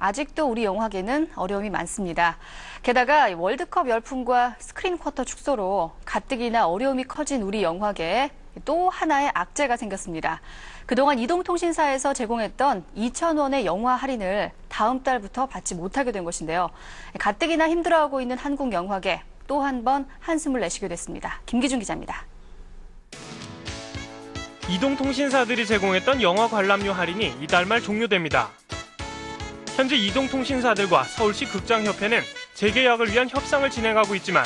아직도 우리 영화계는 어려움이 많습니다. 게다가 월드컵 열풍과 스크린 쿼터 축소로 가뜩이나 어려움이 커진 우리 영화계에 또 하나의 악재가 생겼습니다. 그동안 이동통신사에서 제공했던 2,000원의 영화 할인을 다음 달부터 받지 못하게 된 것인데요. 가뜩이나 힘들어하고 있는 한국 영화계 또 한 번 한숨을 내쉬게 됐습니다. 김기준 기자입니다. 이동통신사들이 제공했던 영화 관람료 할인이 이달 말 종료됩니다. 현재 이동통신사들과 서울시 극장협회는 재계약을 위한 협상을 진행하고 있지만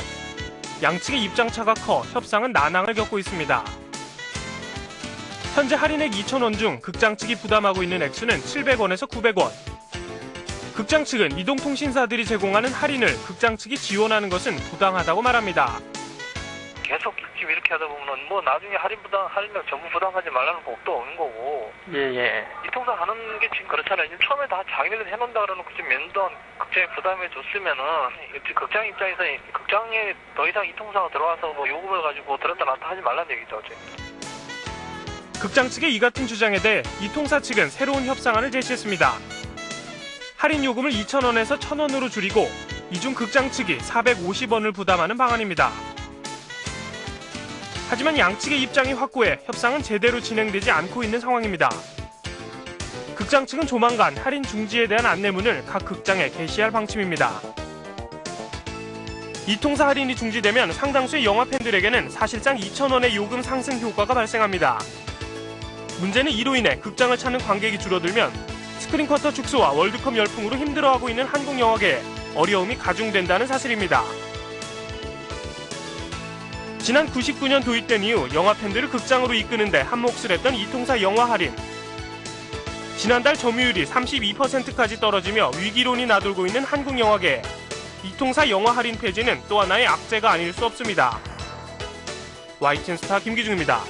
양측의 입장차가 커 협상은 난항을 겪고 있습니다. 현재 할인액 2,000원 중 극장 측이 부담하고 있는 액수는 700원에서 900원. 극장 측은 이동통신사들이 제공하는 할인을 극장 측이 지원하는 것은 부당하다고 말합니다. 계속 지금 이렇게 하다 보면은 뭐 나중에 할인 부담 할인을 전부 부담하지 말라는 법도 없는 거고 예 예. 이 통사 하는 게 지금 그렇잖아요. 지금 처음에 다 자기네들 해놓는다 그러놓고 지금 면도한 극장에 부담해 줬으면은 극장 입장에서 이 극장에 더 이상 이 통사가 들어와서 뭐 요금을 가지고 들었다 놨다 하지 말라는 얘기죠. 어째. 극장 측의 이 같은 주장에 대해 이통사 측은 새로운 협상안을 제시했습니다. 할인 요금을 2,000원에서 1,000원으로 줄이고 이중 극장 측이 450원을 부담하는 방안입니다. 하지만 양측의 입장이 확고해 협상은 제대로 진행되지 않고 있는 상황입니다. 극장 측은 조만간 할인 중지에 대한 안내문을 각 극장에 게시할 방침입니다. 이통사 할인이 중지되면 상당수의 영화 팬들에게는 사실상 2,000원의 요금 상승 효과가 발생합니다. 문제는 이로 인해 극장을 찾는 관객이 줄어들면 스크린 쿼터 축소와 월드컵 열풍으로 힘들어하고 있는 한국 영화계에 어려움이 가중된다는 사실입니다. 지난 99년 도입된 이후 영화 팬들을 극장으로 이끄는데 한몫을 했던 이통사 영화 할인. 지난달 점유율이 32%까지 떨어지며 위기론이 나돌고 있는 한국 영화계. 이통사 영화 할인 폐지는 또 하나의 악재가 아닐 수 없습니다. YTN 스타 김기중입니다.